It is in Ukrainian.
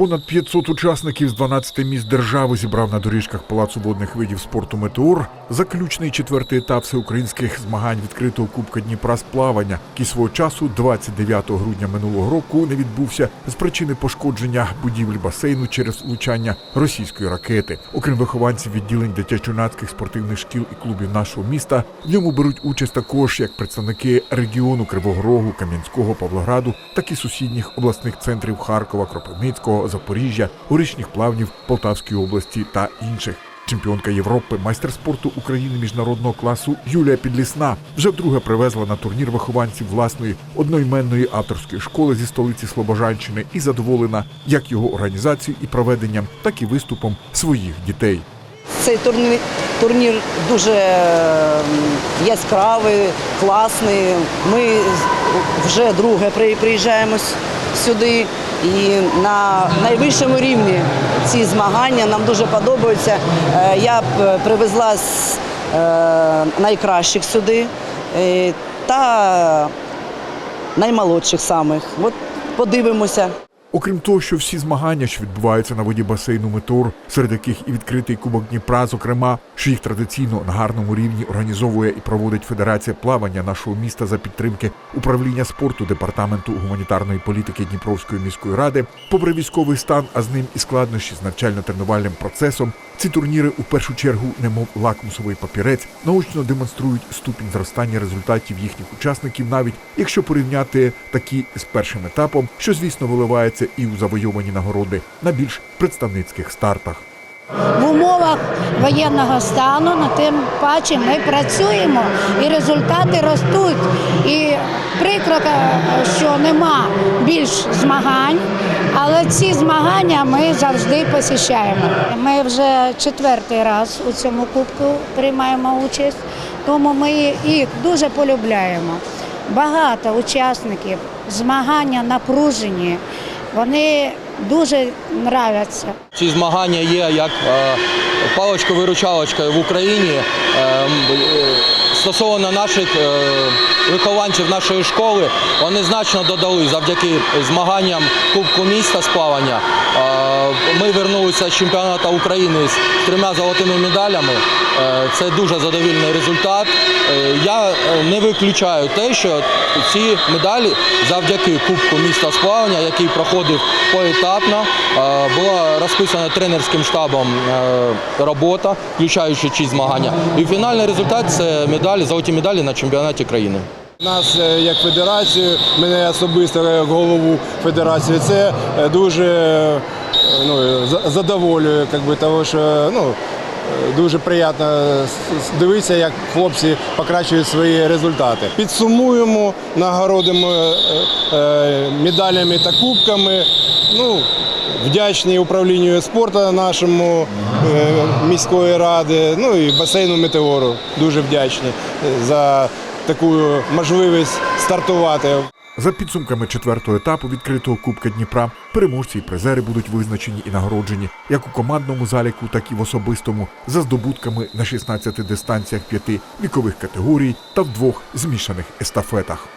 Понад 500 учасників з 12 міст держави зібрав на доріжках Палацу водних видів спорту Метеор заключний четвертий етап всеукраїнських змагань відкритого Кубка Дніпра з плавання, який свого часу 29 грудня минулого року не відбувся з причини пошкодження будівель басейну через влучання російської ракети. Окрім вихованців відділень дитячо-юнацьких спортивних шкіл і клубів нашого міста, в ньому беруть участь також як представники регіону Кривого Рогу, Кам'янського, Павлограду, так і сусідніх обласних центрів Харкова, Кропивницького, Запоріжжя, горішніх плавнів Полтавської області та інших. Чемпіонка Європи, майстер спорту України міжнародного класу Юлія Підлісна вже вдруге привезла на турнір вихованців власної одноіменної авторської школи зі столиці Слобожанщини і задоволена як його організацією і проведенням, так і виступом своїх дітей. Цей турнір, турнір дуже яскравий, класний. Ми вже друге при- приїжджаємо сюди. І на найвищому рівні ці змагання нам дуже подобаються. Е, Я б привезла з е, найкращих сюди е, та наймолодших самих. От подивимося. Окрім того, що всі змагання, що відбуваються на воді басейну Метор, серед яких і відкритий Кубок Дніпра, зокрема, що їх традиційно на гарному рівні організовує і проводить Федерація плавання нашого міста за підтримки управління спорту департаменту гуманітарної політики Дніпровської міської ради, попри військовий стан, а з ним і складнощі з навчально-тренувальним процесом, ці турніри у першу чергу, немов лакмусовий папірець, наочно демонструють ступінь зростання результатів їхніх учасників, навіть якщо порівняти такі з першим етапом, що звісно виливається і у завойовані нагороди на більш представницьких стартах. в умовах воєнного стану, на тим паче ми працюємо і результати ростуть. І прикро, е, що нема більш змагань, але ці змагання ми завжди посіщаємо. Ми вже четвертий раз у цьому кубку приймаємо участь, тому ми їх дуже полюбляємо. Багато учасників, змагання напружені, вони дуже нравляться. Ці змагання є як е, паличко-виручалочкою в Україні. Стосовно наших е, вихованців нашої школи, вони значно додали завдяки змаганням Кубку міста з плавання. Е, Ми вернулися з чемпіонату України з трьома золотими медалями. Е, Це дуже задовільний результат. Я не виключаю те, що ці медалі завдяки Кубку міста з плавання, який проходив поетапно, була розписана тренерським штабом робота, включаючи ці змагання. І фінальний результат це медалі, золоті медалі на чемпіонаті країни. Нас е, як федерацію, мене особисто як голову федерації, це е, дуже е, ну, задоволює, як би, того, що ну, е, дуже приємно дивитися, як хлопці покращують свої результати. Підсумуємо, нагородимо е, е, медалями та кубками. Ну, Вдячні управлінню спорту нашому е, міської ради, ну і басейну Метеору. Дуже вдячні е, за таку можливість стартувати. За підсумками четвертого етапу відкритого Кубка Дніпра, переможці і призери будуть визначені і нагороджені як у командному заліку, так і в особистому за здобутками на 16 дистанціях п'яти вікових категорій та в двох змішаних естафетах.